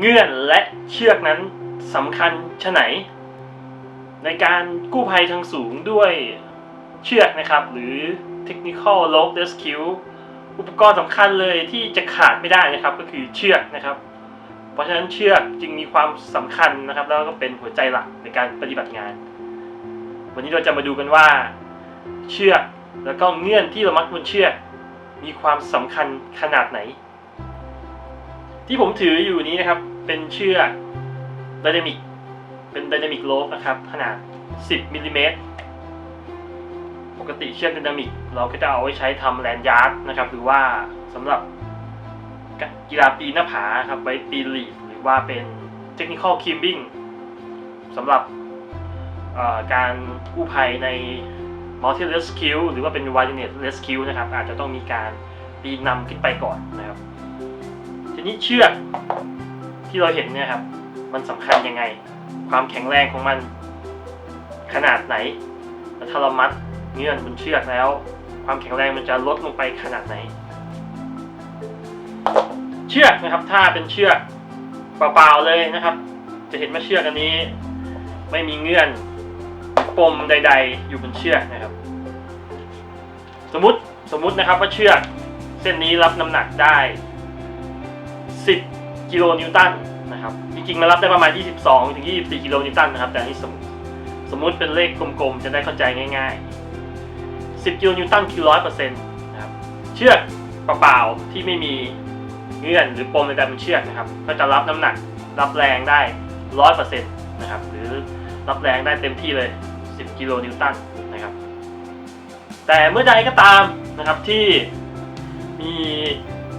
เงื่อนและเชือกนั้นสำคัญชะไหน ในการกู้ภัยทางสูงด้วยเชือกนะครับ หรือ Technical Rope Rescue อุปกรณ์สำคัญเลยที่จะขาดไม่ได้นะครับก็คือเชือกนะครับ เพราะฉะนั้นเชือกจึงมีความสำคัญนะครับ แล้วก็เป็นหัวใจหลักในการปฏิบัติงาน วันนี้เราจะมาดูกันว่า เชือกแล้วก็เงื่อนที่เรามัดบนเชือก มีความสำคัญขนาดไหน ที่ผมถืออยู่นี้นะครับ เป็นเชือกไดนามิกเป็นไดนามิกโลฟนะครับ ขนาด 10มิลลิเมตรปกติเชือกไดนามิกเราก็จะเอาไว้ใช้ทำแลนยาร์ดนะครับ หรือว่าสำหรับกีฬาปีนหน้าผาครับไว้ปีนลีดหรือว่าเป็นเทคนิคอลคิมบิ้งสำหรับการกู้ภัยใน multi rescue หรือว่าเป็น wilderness rescue นะครับ อาจจะต้องมีการปีนนำขึ้นไปก่อนนะครับ ทีนี้เชือกที่เราเห็นเนี่ยครับ มันสำคัญยังไง ความแข็งแรงของมันขนาดไหน แล้วถ้าเรามัดเงื่อนบนเชือกแล้ว ความแข็งแรงมันจะลดลงไปขนาดไหน เชือกนะครับ ถ้าเป็นเชือกเปล่าๆเลยนะครับ จะเห็นว่าเชือกอันนี้ ไม่มีเงื่อนปมใด ๆ อยู่บนเชือกนะครับ สมมติสมมตินะครับว่าเชือกเส้นนี้รับน้ำหนักได้ กิโลนิวตันนะครับจริงๆมันรับได้ประมาณ 22ถึง24 กิโลนิวตันนะครับแต่นี่สมสมมุติเป็นเลขกลมๆ จะได้เข้าใจง่าย ๆ 10 กิโลนิวตันคือ 100%นะครับเชือกเปล่าๆที่ไม่มีเงื่อนหรือปมในการเป็นเชือกนะครับก็จะรับน้ำหนักรับแรงได้ 100%นะครับหรือรับแรงได้เต็มที่เลย 10 กิโลนิวตันนะครับแต่เมื่อใดก็ตามนะครับที่มี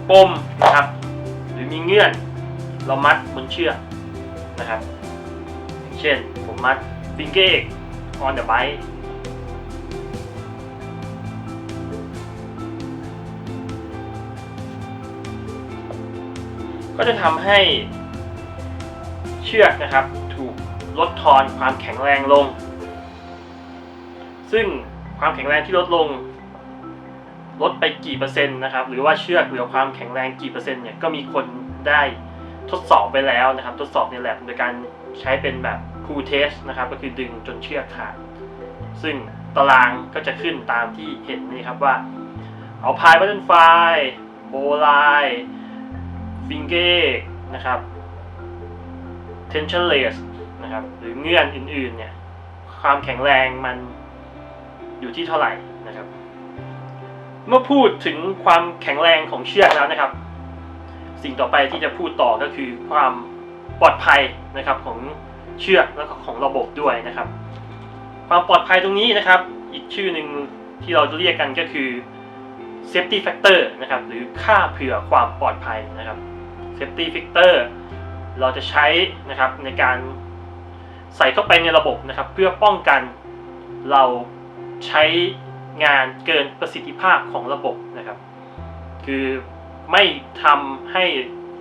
ปมนะครับหรือมีเงื่อน เรามัดบนเชือกนะครับ เช่นผมมัดฟิงเก้ on the bike ก็จะทำให้เชือกนะครับถูกลดทอนความแข็งแรงลง ซึ่งความแข็งแรงที่ลดลง ลดไปกี่เปอร์เซ็นต์นะครับ หรือว่าเชือกเหลือความแข็งแรงกี่เปอร์เซ็นต์เนี่ยก็มีคนได้ ทดสอบไปแล้วนะครับ ทดสอบในแลบโดยการใช้เป็นแบบ cool test นะครับ ก็คือดึงจนเชือกขาด ซึ่งตารางก็จะขึ้นตามที่เห็นนี่ครับว่า เอาพายบัตเทนไฟโบไลฟิงเก้นะครับ tensionless นะครับ หรือเงื่อนอื่นๆเนี่ย ความแข็งแรงมันอยู่ที่เท่าไหร่นะครับ เมื่อพูดถึงความแข็งแรงของเชือกแล้วนะครับ สิ่งต่อไปที่จะพูดต่อก็คือความปลอดภัยนะครับของเชือกแล้วก็ของระบบด้วยนะครับ ความปลอดภัยตรงนี้นะครับ อีกชื่อหนึ่งที่เราจะเรียกกันก็คือ safety factor นะครับ หรือค่าเผื่อความปลอดภัยนะครับ safety factor เราจะใช้นะครับในการใส่เข้าไปในระบบนะครับ เพื่อป้องกันเราใช้งานเกินประสิทธิภาพของระบบนะครับ คือ ไม่ทำให้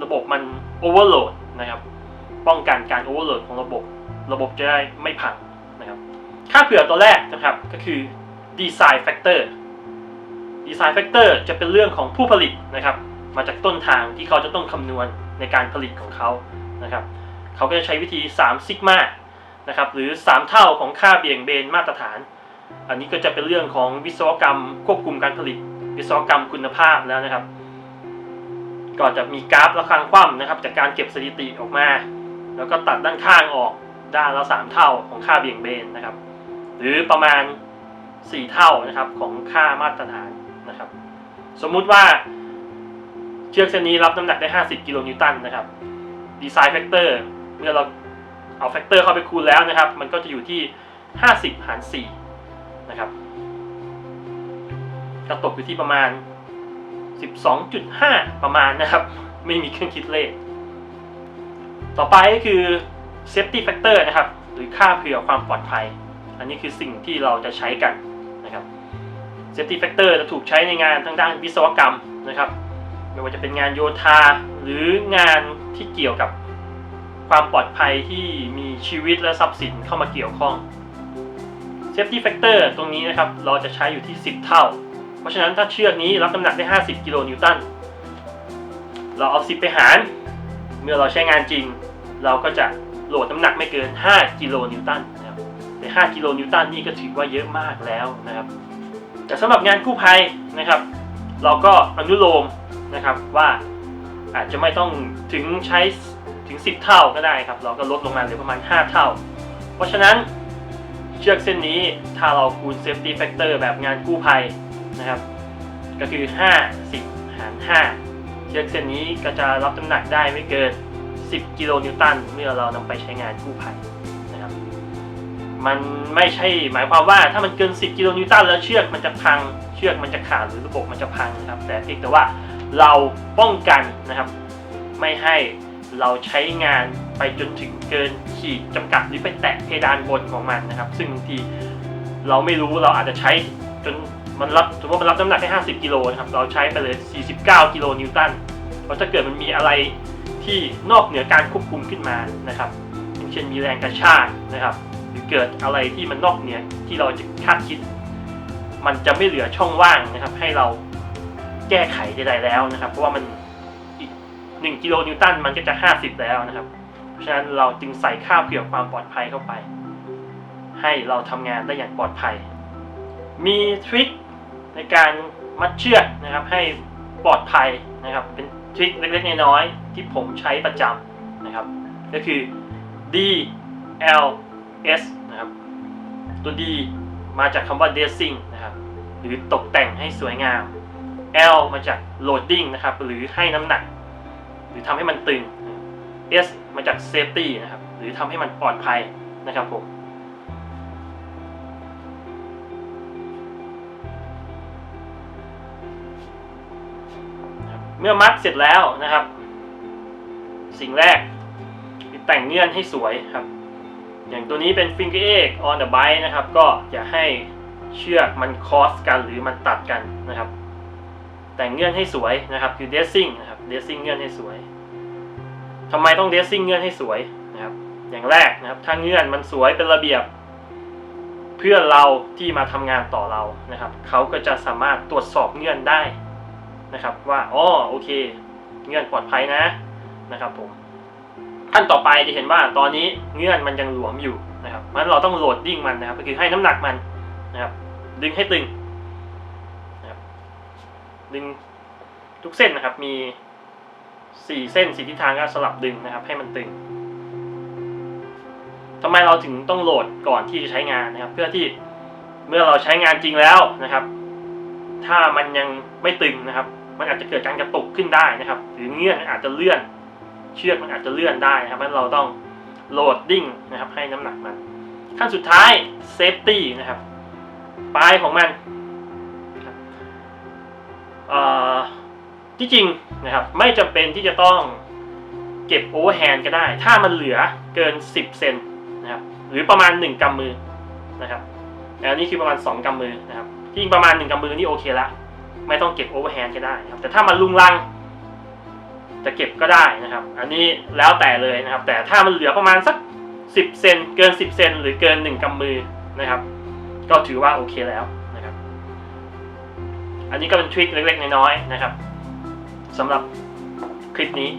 ระบบมันโอเวอร์โหลดนะครับ ป้องกันการโอเวอร์โหลดของระบบ ระบบจะได้ไม่พังนะครับ ค่าเผื่อตัวแรกนะครับก็คือ design factor design factor จะเป็นเรื่องของผู้ผลิตนะครับ มาจากต้นทางที่เขาจะต้องคำนวณในการผลิตของเขานะครับ เขาก็จะใช้วิธี3ซิกมานะครับหรือ 3 เท่าของค่าเบี่ยงเบนมาตรฐาน อันนี้ก็จะเป็นเรื่องของวิศวกรรมควบคุมการผลิต วิศวกรรมคุณภาพแล้วนะครับ ก็จะมีกราฟระฆังคว่ำนะครับ จากการเก็บสถิติออกมา แล้วก็ตัดด้านข้างออกด้านละสามเท่าของค่าเบี่ยงเบนนะครับ หรือประมาณ 4 เท่านะครับของค่ามาตรฐานนะครับ สมมุติว่าเชือกเส้นนี้รับน้ำหนักได้ 50 กิโลนิวตันนะครับดีไซน์แฟกเตอร์เมื่อเราเอาแฟกเตอร์เข้าไปคูณแล้วนะครับ มันก็จะอยู่ที่ 50 หาร 4 นะครับก็ตกอยู่ที่ประมาณ 12.5 ประมาณนะครับ ไม่มีเครื่องคิดเลข ต่อไปก็คือ safety factor นะครับ หรือค่าเผื่อความปลอดภัย อันนี้คือสิ่งที่เราจะใช้กันนะครับ safety factor จะถูกใช้ในงานทางด้านวิศวกรรมนะครับ ไม่ว่าจะเป็นงานโยธาหรืองานที่เกี่ยวกับความปลอดภัยที่มีชีวิตและทรัพย์สินเข้ามาเกี่ยวข้อง safety factor ตรงนี้นะครับ เราจะใช้อยู่ที่ 10 เท่า ราะฉะนั้นถ้าเชือกนี้รับน้ำหนักได้ 50 กิโลนิวตัน เราเอา 10 ไปหาร เมื่อเราใช้งานจริง เราก็จะโหลดน้ำหนักไม่เกิน 5 กิโลนิวตันนะครับแต่ 5 กิโลนิวตันนี่ก็ถือว่าเยอะมากแล้วนะครับ แต่สำหรับงานกู้ภัยนะครับ เราก็อนุโลมนะครับว่าอาจจะไม่ต้องถึงใช้ถึง 10 เท่าก็ได้ครับ เราก็ลดลงมาเหลือประมาณ 5 เท่า เพราะฉะนั้นเชือกเส้นนี้ถ้าเราคูณ safety factor แบบงานกู้ภัย นะครับ ก็คือ 50 หาร 5 เชือกเส้นนี้ก็จะรับน้ำหนักได้ไม่เกิน 10 กิโลนิวตันเมื่อเรานำไปใช้งานกู้ภัยนะครับ มันไม่ใช่หมายความว่าถ้ามันเกิน 10 กิโลนิวตันแล้วเชือกมันจะพัง เชือกมันจะขาดหรือระบบมันจะพังนะครับ แต่เพียงแต่ว่าเราป้องกันนะครับ ไม่ให้เราใช้งานไปจนถึงเกินขีดจำกัดหรือไปแตะเพดานบนของมันนะครับ ซึ่งบางทีเราไม่รู้เราอาจจะใช้จน มันรับสมมติว่ามันรับน้ำหนักแค่50กิโลนะครับเราใช้ไปเลย 49 กิโลนิวตันเพราะถ้าเกิดมันมีอะไรที่นอกเหนือการควบคุมขึ้นมานะครับอย่างเช่นมีแรงกระชากนะครับ หรือเกิดอะไรที่มันนอกเหนือที่เราจะคาดคิด มันจะไม่เหลือช่องว่างนะครับ ให้เราแก้ไขใดๆแล้วนะครับ เพราะว่ามันอีก1กิโลนิวตันมันก็จะ 50 แล้วนะครับ เพราะฉะนั้นเราจึงใส่ค่าเผื่อความปลอดภัยเข้าไป ให้เราทำงานได้อย่างปลอดภัย มีทริค ในการมัดเชือกนะครับให้ปลอดภัยนะครับ เป็นทริคเล็กๆน้อยๆที่ผมใช้ประจำนะครับ ก็คือ D L S นะครับ ตัว D มาจากคำว่า dressing นะครับ หรือตกแต่งให้สวยงาม L มาจาก loading นะครับ หรือให้น้ำหนัก หรือทำให้มันตึง S มาจาก safety นะครับ หรือทำให้มันปลอดภัยนะครับผม เมื่อมัดเสร็จแล้วนะครับ สิ่งแรกแต่งเงื่อนให้สวยครับ อย่างตัวนี้เป็น finger egg on the bite นะครับ ก็อย่าให้เชือกมันคอสกันหรือมันตัดกันนะครับ แต่งเงื่อนให้สวยนะครับ คือ dressing นะครับ dressing เงื่อนให้สวยทำไมต้อง dressing เงื่อนให้สวยนะครับ อย่างแรกนะครับ ถ้าเงื่อนมันสวยเป็นระเบียบ เพื่อนเราที่มาทำงานต่อเรานะครับ เขาก็จะสามารถตรวจสอบเงื่อนได้ นะครับ ว่าอ๋อโอเค เงื่อนปลอดภัยนะนะครับผมขั้นต่อไปจะเห็นว่าตอนนี้เงื่อนมันยังหลวมอยู่นะครับเพราะฉะนั้นเราต้องโหลดดิ้งมันนะครับก็คือให้น้ำหนักมันนะครับ ดึงให้ตึงนะครับดึงทุกเส้นนะครับมีสี่เส้นสี่ทิศทางก็สลับดึงนะครับ ให้มันตึงทำไมเราถึงต้องโหลดก่อนที่จะใช้งานนะครับ เพื่อที่เมื่อเราใช้งานจริงแล้วนะครับ ถ้ามันยังไม่ตึงนะครับ มันอาจจะเกิดการกระตุกขึ้นได้นะครับ หรือเงื่อนอาจจะเลื่อน เชือกมันอาจจะเลื่อนได้นะครับเราต้องโหลดดิ้งนะครับ ให้น้ำหนักมัน ขั้นสุดท้ายเซฟตี้นะครับปลายของมันที่จริงนะครับ ไม่จำเป็นที่จะต้องเก็บโอเวอร์แฮนด์ก็ได้ ถ้ามันเหลือเกิน 10 เซนนะครับ หรือประมาณ 1กำมือนะครับอันนี้คือประมาณ 2กำมือนะครับที่จริงประมาณ 1กำมือนี่โอเคละ ไม่ต้องเก็บโอเวอร์แฮนด์ก็ได้ครับ แต่ถ้ามันลุงลัง จะเก็บก็ได้นะครับ อันนี้แล้วแต่เลยนะครับ แต่ถ้ามันเหลือประมาณสัก 10 เซนเกิน 10 เซนหรือเกิน 1กำมือนะครับ ก็ถือว่าโอเคแล้วนะครับ อันนี้ก็เป็นทริคเล็กๆน้อยๆนะครับสำหรับคลิปนี้